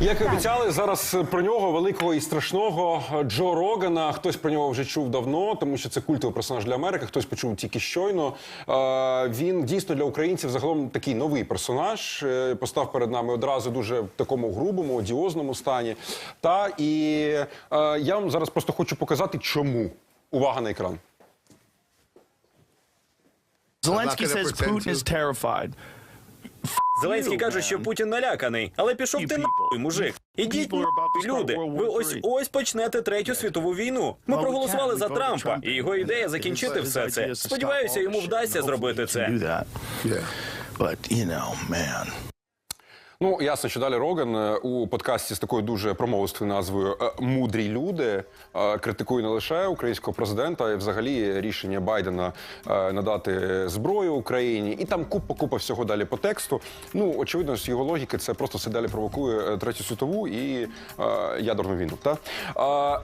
Як і обіцяли, зараз про нього великого і страшного Джо Рогана. Хтось про нього вже чув давно, тому що це культовий персонаж для Америки. Хтось почув тільки щойно. Він дійсно для українців загалом такий новий персонаж. Е, Постав перед нами одразу дуже в такому грубому, одіозному стані. Та і е, я вам зараз просто хочу показати, чому. Увага на екран. Zelensky gonna says Putin is terrified. Зеленський каже, що Путін наляканий, але пішов ти нахуй, мужик. Ідіть нахуй, люди. Ви ось ось почнете третю світову війну. Ми проголосували за Трампа, і його ідея закінчити все це. Сподіваюся, йому вдасться зробити це. Ну ясно, що далі Роган е, у подкасті з такою дуже промовистою назвою е, Мудрі люди е, критикує не лише українського президента, а й взагалі рішення Байдена надати зброю Україні, і там купа купа всього далі по тексту. Ну очевидно, з його логіки це просто все далі провокує третю світову і ядерну війну. Та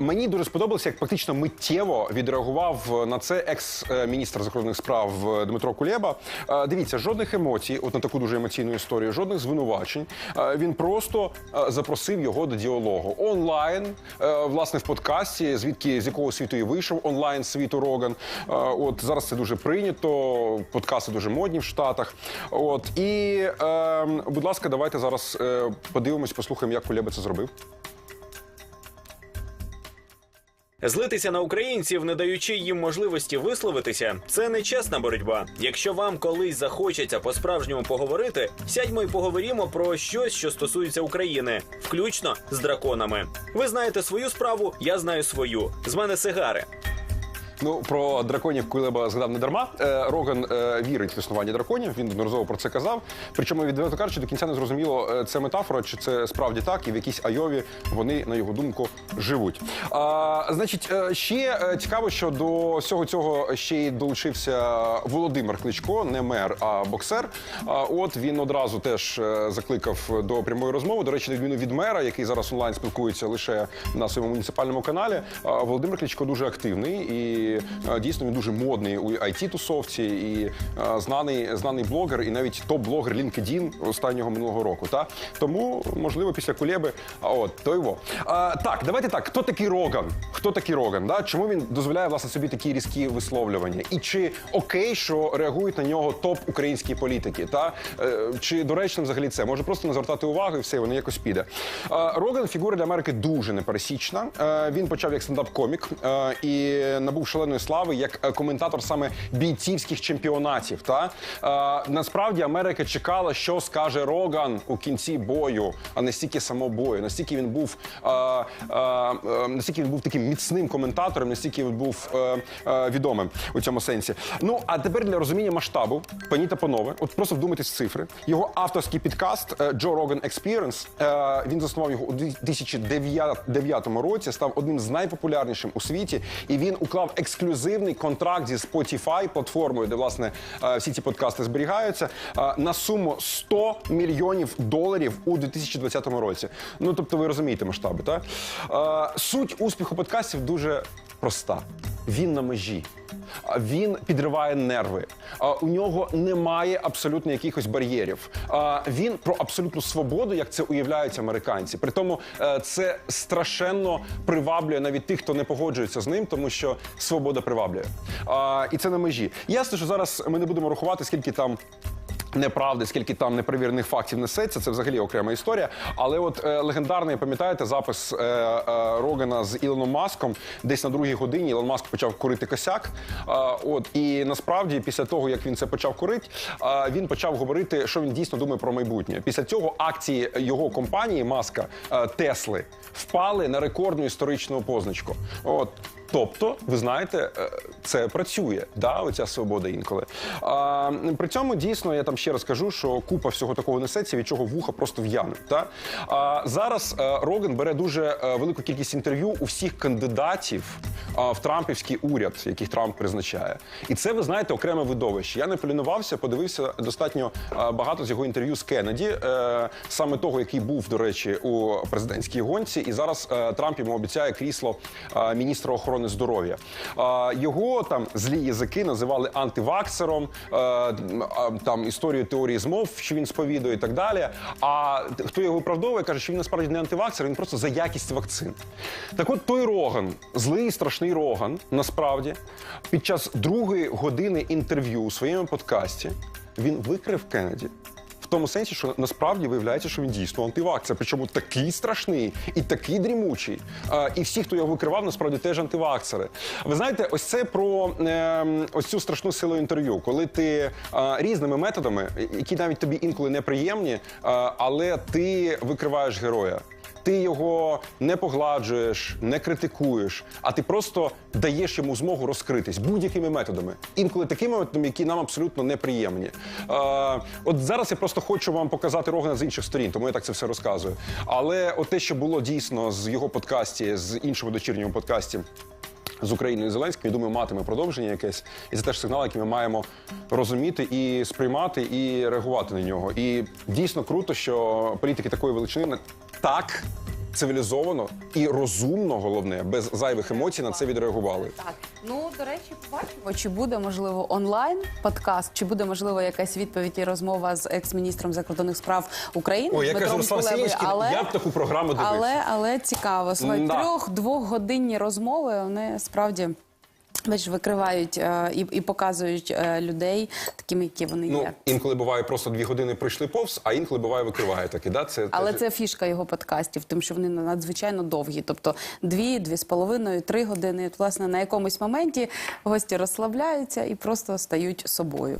мені дуже сподобалося, як практично миттєво відреагував на це екс-міністр закордонних справ Дмитро Кулєба. Дивіться, жодних емоцій, от на таку дуже емоційну історію, жодних звинувачень. Е, Він просто е, запросив його до діалогу онлайн, е, власне, в подкасті, звідки з якого світу і вийшов онлайн світу Роган. От зараз це дуже прийнято. Подкасти дуже модні в Штатах. От і, е, будь ласка, давайте зараз подивимось, послухаємо, як Кулеба це зробив. Злитися на українців, не даючи їм можливості висловитися, це не чесна боротьба. Якщо вам колись захочеться по-справжньому поговорити, сядьмо і поговоримо про щось, що стосується України, включно з драконами. Ви знаєте свою справу, я знаю свою. З мене сигари. Ну про драконів Кулеба згадав не дарма. Е, Роган е, вірить в існування драконів. Він неодноразово про це казав. Причому відверто кажучи, до кінця не зрозуміло, е, це метафора, чи це справді так, і в якійсь айові вони, на його думку, живуть. А, значить, е, ще е, цікаво, що до всього цього ще й долучився Володимир Кличко, не мер, а боксер. А от він одразу теж е, закликав до прямої розмови. До речі, на відміну від мера, який зараз онлайн спілкується лише на своєму муніципальному каналі. а Володимир Кличко дуже активний і е, дійсно він дуже модний у it тусовці і е, знаний, знаний блогер, і навіть топ-блогер LinkedIn останнього минулого року. Та тому можливо після Кулєби. А от то його. А, так, давайте так. Хто такий Роган? Хто такий Роган? Да? Чому він дозволяє власне собі такі різкі висловлювання? І чи окей, що реагують на нього топ українські політики? Та Е, чи доречно взагалі це? Може просто не звертати увагу і все, воно якось піде. Е, Роган фігура для Америки дуже непересічна. Е, Він почав як стендап-комік е, і набув шаленої слави як е, коментатор саме бійцівських чемпіонатів. Та Е, насправді Америка чекала, що скаже Роган у кінці бою, а не стільки самобою. Настільки він був е, е, е, настільки він був таким міцним коментатором, настільки він був е, е, відомим у цьому сенсі. Ну а тепер для розуміння масштабу, пані та панове, от просто вдумайтесь в цифри. Його авторський підкаст е, Joe Rogan Experience, е, Він заснував його у 2009 році. Став одним з найпопулярнішим у світі, і він уклав ексклюзивний контракт зі Spotify, платформою, де власне е, всі ці подкасти зберігаються, е, на суму 100 мільйонів доларів у 2020 році. Ну тобто, ви розумієте масштаби, так? Е, Суть успіху подкастів дуже проста. Він на межі. Він підриває нерви. У нього немає абсолютно якихось бар'єрів. Він про абсолютну свободу, як це уявляють американці. При тому е, це страшенно приваблює навіть тих, хто не погоджується з ним, тому що свобода приваблює. І це на межі. Ясно, що зараз ми не будемо рахувати, скільки там. Неправди, скільки там неперевірених фактів несеться, це взагалі окрема історія. Але от е, легендарний, пам'ятаєте, запис е, е, Рогана з Ілоном Маском, десь на другій годині Ілон Маск почав курити косяк. Е, от і насправді, після того як він це почав курити, е, він почав говорити, що він дійсно думає про майбутнє. Після цього акції його компанії Маска е, Тесли впали на рекордну історичну позначку. От. Тобто, ви знаєте, е, це працює, да, оця свобода інколи. А, при цьому дійсно я там ще раз кажу, що купа всього такого несеться, від чого вуха просто в'януть. Та? А, зараз е, Роган бере дуже е, велику кількість інтерв'ю у всіх кандидатів в Трампівський уряд, яких Трамп призначає. І це, ви знаєте, окреме видовище. Я не полінувався, подивився достатньо багато з його інтерв'ю з Кеннеді, саме того, який був, до речі, у президентській гонці. І зараз Трамп йому обіцяє крісло міністра охорони сторони здоров'я. Його там злі язики називали антиваксером, е, там історію теорії змов, що він сповідує і так далі. А хто його виправдовує, каже, що він насправді не антиваксер, він просто за якість вакцин. Так от той Роган, злий страшний Роган, насправді, під час другої години інтерв'ю у своєму подкасті він викрив Кеннеді. В тому сенсі, що насправді виявляється, що він дійсно антивакцер, причому такий страшний і такий дрімучий. А, і всі, хто його викривав, насправді теж антиваксери. Ви знаєте, ось це про е, ось цю страшну силу інтерв'ю, коли ти е, різними методами, які навіть тобі інколи неприємні, е, але ти викриваєш героя. Ти його не погладжуєш, не критикуєш, а ти просто даєш йому змогу розкритись будь-якими методами. Інколи такими методами, які нам абсолютно неприємні. Е, от зараз я просто хочу вам показати Рогана з інших сторін, тому я так це все розказую. Але от те, що було дійсно з його подкасті, з іншого дочірнього подкасті. З Україною і Зеленським, я думаю, матиме продовження якесь, і це теж сигнал, який ми маємо розуміти і сприймати, і реагувати на нього. І дійсно круто, що політики такої величини так цивілізовано і розумно, головне, без зайвих емоцій на це відреагували. Так, ну до речі, побачимо, чи буде можливо онлайн подкаст, чи буде можливо якась відповідь і розмова з екс-міністром закордонних справ України Ой, я кажу, Руслан Кулебою, але... я б таку програму дивився. але, але цікаво. Слухай, Да. трьох-двохгодинні розмови вони справді. Бачиш, викривають е, і, і показують е, людей такими, які вони Ну, є. інколи буває просто дві години пройшли повз, а інколи буває викриває таки. Да? Це, Але теж- це фішка його подкастів, тим, що вони надзвичайно довгі. Тобто дві, дві з половиною, три години. От, власне, на якомусь моменті гості розслабляються і просто стають собою.